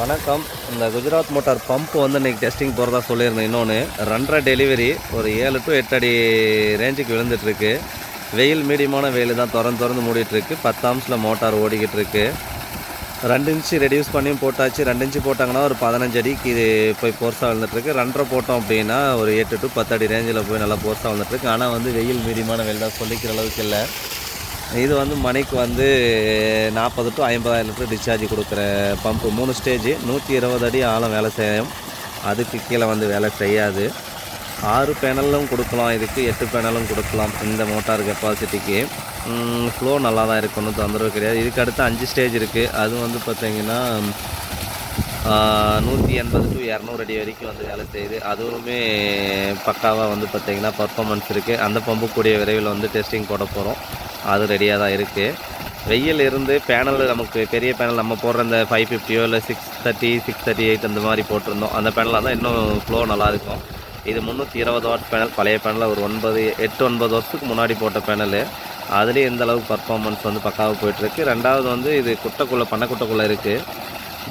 வணக்கம். இந்த Gujarat motor pump வந்து இன்றைக்கி டெஸ்டிங் போகிறதா சொல்லியிருந்தேன். இன்னொன்று ரெண்டரை டெலிவரி ஒரு ஏழு டு எட்டு அடி ரேஞ்சுக்கு விழுந்துட்டுருக்கு. வெயில் மீடியமான வெயில் தான் திறந்து திறந்து மூடிட்டுருக்கு. பத்து ஆம்ஸில் மோட்டார் ஓடிக்கிட்டு இருக்கு ரெண்டு இன்ச்சு ரெடியூஸ் பண்ணியும் போட்டாச்சு. ரெண்டு இன்ச்சு போட்டாங்கன்னா ஒரு பதினஞ்சு அடிக்கு இது போய் போர்ஸாக விழுந்துட்டுருக்கு. ரெண்டரை போட்டோம் அப்படின்னா ஒரு எட்டு டு பத்து அடி ரேஞ்சில் போய் நல்லா போர்ஸாக விழுந்துட்டுருக்கு. ஆனால் வந்து வெயில் மீடியமான வெயில் தான் சொல்லிக்கிற அளவுக்கு இல்லை. இது வந்து மணிக்கு வந்து நாற்பது டு ஐம்பதாயிரம் லிட்டர் டிஸ்சார்ஜ் கொடுக்குற பம்பு மூணு ஸ்டேஜ் நூற்றி இருபது அடி ஆழம் வேலை செய்யும். அதுக்கு கீழே வந்து வேலை செய்யாது. ஆறு பேனலும் கொடுக்கலாம். இதுக்கு எட்டு பேனலும் கொடுக்கலாம். இந்த மோட்டார் கெப்பாசிட்டிக்கு ஃப்ளோ நல்லா தான் இருக்கணும் தொந்தரவு கிடையாது. இதுக்கு அடுத்து அஞ்சு ஸ்டேஜ் இருக்குது அது வந்து பார்த்திங்கன்னா நூற்றி எண்பது டு இரநூறு அடி வரைக்கும் வந்து வேலை செய்யுது. அதுவுமே பக்காவாக வந்து பார்த்திங்கன்னா பர்ஃபார்மன்ஸ் இருக்குது அந்த பம்பு கூடிய விரைவில் வந்து டெஸ்டிங் போட போகிறோம் அது ரெடியாக தான் இருக்குது வெயில் இருந்து பேனல் நமக்கு பெரிய பேனல் நம்ம போடுற இந்த ஃபைவ் ஃபிஃப்டியோ இல்லை six thirty six thirty eight அந்த மாதிரி போட்டிருந்தோம். அந்த பேனலாக தான் இன்னும் ஃப்ளோ நல்லாயிருக்கும் இது முந்நூற்றி இருபது வாட் பேனல் பழைய பேனலில் ஒரு ஒன்பது எட்டு ஒன்பது வருஷத்துக்கு முன்னாடி போட்ட பேனலு அதுலேயும் எந்த அளவுக்கு பர்ஃபார்மன்ஸ் வந்து பக்காவாக போயிட்டுருக்கு ரெண்டாவது வந்து இது குட்டைக்குள்ளே பண்ணக்குட்டைக்குள்ளே இருக்குது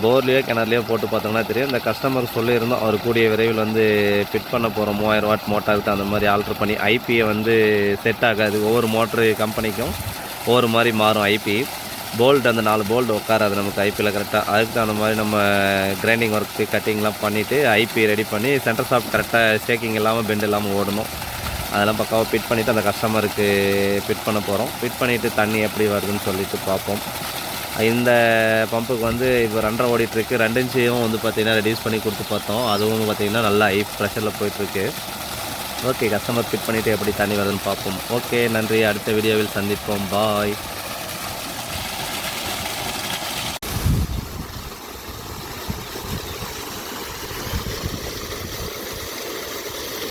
போர்லேயோ கிணறுலையோ போட்டு பார்த்தோம்னா தெரியும். இந்த கஸ்டமர் சொல்லியிருந்தோம் அவர் கூடிய விரைவில் வந்து ஃபிட் பண்ண போகிறோம் மூவாயிரம் வாட் மோட்டாருக்கு அந்த மாதிரி ஆல்ட்ரு பண்ணி ஐபியை வந்து செட் ஆகாது. ஒவ்வொரு மோட்ரு கம்பெனிக்கும் ஒவ்வொரு மாதிரி மாறும் ஐபி போல்ட் அந்த நாலு போல்ட் உட்காராது நமக்கு ஐபியில் கரெக்டாக அதுக்கு தகுந்த மாதிரி நம்ம கிரைண்டிங் ஒர்க்கு கட்டிங்லாம் பண்ணிவிட்டு ஐபி ரெடி பண்ணி சென்டர் ஷாப் கரெக்டாக ஸ்டேக்கிங் இல்லாமல் பெண்ட் இல்லாமல் ஓடணும். அதெல்லாம் பக்காவாக ஃபிட் பண்ணிவிட்டு அந்த கஸ்டமருக்கு ஃபிட் பண்ண போகிறோம் ஃபிட் பண்ணிவிட்டு தண்ணி எப்படி வருதுன்னு சொல்லிட்டு பார்ப்போம். இந்த பம்புக்கு வந்து இப்போ ரெண்டரை ஓடிட்டுருக்கு. ரெண்டு இன்ச்சையும் வந்து பார்த்திங்கன்னா ரெடியூஸ் பண்ணி கொடுத்து பார்த்தோம். அதுவும் பார்த்திங்கன்னா நல்லா ஹை ப்ரெஷரில் போயிட்டுருக்கு. ஓகே கஸ்டமர் ஃபிட் பண்ணிவிட்டு எப்படி தண்ணி வருதுன்னு பார்ப்போம். ஓகே நன்றி. அடுத்த வீடியோவில் சந்திப்போம். பாய்